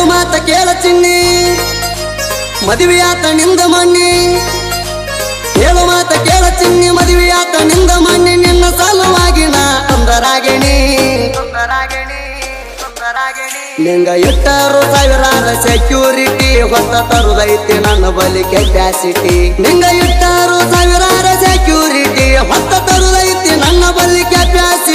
ಒಂದು ಮಾತ ಕೇಳ ಚಿನ್ನಿ. ಮದುವೆಯಾತ ನಿಂದ ಮಣ್ಣಿ ಹೇಳು ಮಾತ ಕೇಳ ಚಿನ್ನಿ, ಮದುವೆಯಾತ ನಿಂದ ಮಣ್ಣಿ ನಿನ್ನ ಸಲುವಾಗಿ ನಾ ಅಂದರಾಗಿಣಿ ನಿಂಗ ಇಟ್ಟರು ಸಾವಿರಾರ ಸೆಕ್ಯೂರಿಟಿ ಹೊತ್ತ ತರುದೈತಿ ನನ್ನ ಬಲಿ ಕೆಪ್ಯಾಸಿಟಿ ನಿಂಗ ಇಟ್ಟರು ಸಾವಿರಾರ ಸೆಕ್ಯೂರಿಟಿ ಹೊತ್ತ ತರುದೈತಿ ನನ್ನ ಬಲಿ ಕೆಪ್ಯಾಸಿಟಿ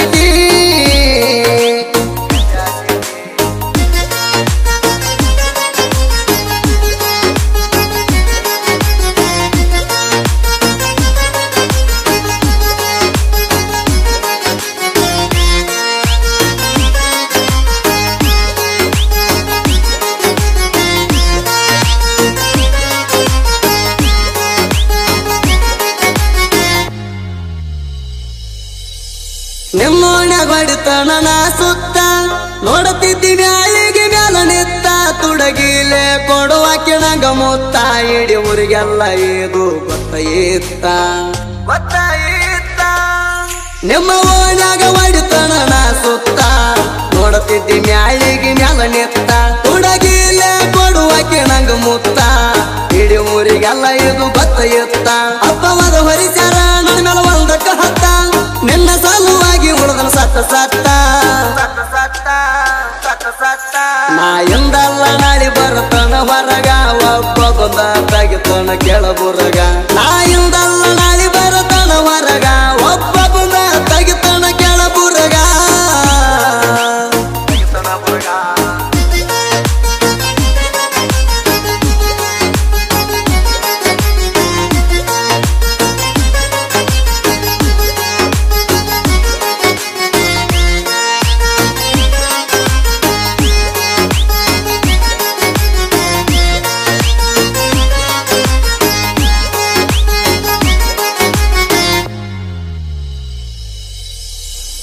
ನಿಮ್ಮೋಣ್ಯಾಗ ಬಡತನ ನಾ ಸುತ್ತ. ನೋಡುತ್ತಿದ್ದೀನಿ ಅಲ್ಲಿಗೆ ಮ್ಯಾಲ ನಿತ್ತ. ತುಡಗಿಲೆ ಕೊಡುವ ಕೆಣಗ ಮುತ್ತ. ಇಡಿ ಊರಿಗೆಲ್ಲ ಇದು ಗೊತ್ತ ಇತ್ತ. ನಿಮ್ಮ ಓಣಾಗ ಹೊಡಿತಣ ನಾ ಸುತ್ತ. ನೋಡುತ್ತಿದ್ದೀನಿ ಮ್ಯಾಳಿಗೆ ಮ್ಯಾಲ ನಿತ್ತ. ತುಡಗಿಲೆ ಕೊಡುವಾಕಿ ಕೆಣಗ ಮುತ್ತ. ಇಡಿ ಊರಿಗೆಲ್ಲ ಇದು ಗೊತ್ತ ಇತ್ತ. ಅಪ್ಪವಾದ ಹೊರಿಚಾರ ನಾ ಎಂದಲ್ಲ ನಾಳಿ ಬರತನ ಹೊರಗ ಒಬ್ಬಗೊಂದ ತೆಗಿತನ ಕೆಳಬುರಗ. ನಾ ಎಂದಲ್ಲ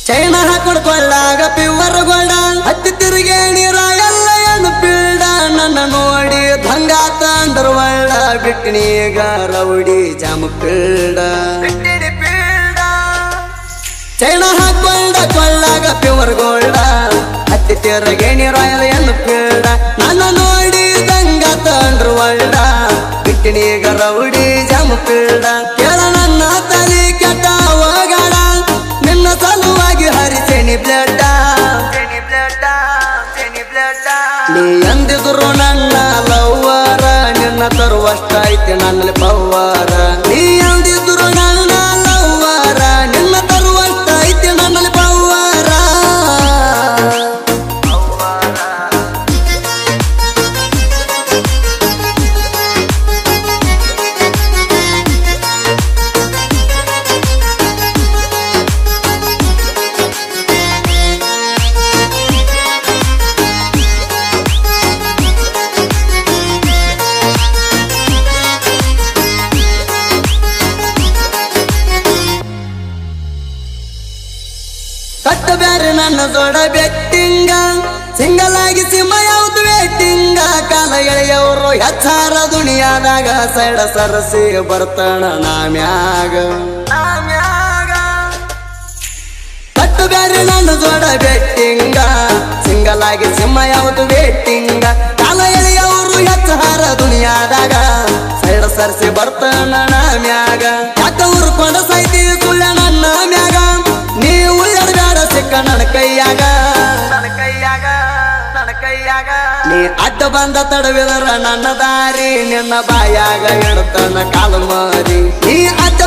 ಚೈನ ಹಾಕೊಂಡು ಕೊಳ್ಳಾಗ ಪಿವರ್ ಗೋಡ ಹತ್ತಿ ತಿರುಗಿ ನೀರ ಎಲ್ಲ ಏನು ಪೀಡ ನನ್ನ ನೋಡಿ ಭಂಗಾತ ಅಂದ್ರ ಒಳ್ಳ. ಬಿಟ್ಟಿನೀಗ ರೌಡಿ ಜಾಮ ಪೀಡ ಚೈನ ಹಾಕೊಂಡ ಕೊಳ್ಳಾಗ ಪಿವರ್ ಗೋಲ್ಡ. ಹತ್ತಿ ತಿರುಗಿ ನೀರ ಏನು ಪೀಡ ನನ್ನ ನೋಡಿ ಭಂಗಾತ ಅಂದ್ರ ಒಳ್ಳ. ಬಿಟ್ಟಿನೀಗ ರೌಡಿ ಜಾಮ ಪೀಡ ತರುವಷ್ಟೈತಿ ನನ್ನಲ್ಲಿ ಪವ್ವರ ದೊಡ ಬೆಟ್ಟಿಂಗ. ಸಿಂಗಲ್ ಸಿಂಹ ಯಾವ್ದು ಬೆಟ್ಟಿಂಗ? ಕಾಲ ಎಳೆಯವರು ಹೆಚ್ಚಾರ ದುನಿಯಾದಾಗ ಸೈಡ ಸರಸಿ ಬರ್ತಾಣ ನಾಮ್ಯಾಗ ಕಟ್ಟು ಬ್ಯಾರೆ ನನ್ನ ದೊಡ ಬೆಟ್ಟಿಂಗ. ಸಿಂಗಲಾಗಿ ಆಗಿ ಸಿಂಹ ಯಾವ್ದು ವೇಟಿಂಗ ಕಾಲ ಎಳೆಯವರು ಹೆಚ್ಚಾರ ದುನಿಯಾದಾಗ ಸೈಡ ಸರಸಿ ಬರ್ತಾಣ ನಾಮ್ಯಾಗ ಉಳ್ಳಾಡ ಕೈಯಾಗ ನನ್ನ ಕೈಯಾಗ. ನೀ ಅಡ್ಡ ಬಂದ ತಡವಿದರ ನನ್ನ ದಾರಿ, ನಿನ್ನ ಬಾಯಾಗ ಇಡ್ತಾನ ಕಾಲು ಮಾರಿ. ನೀ ಅಡ್ಡ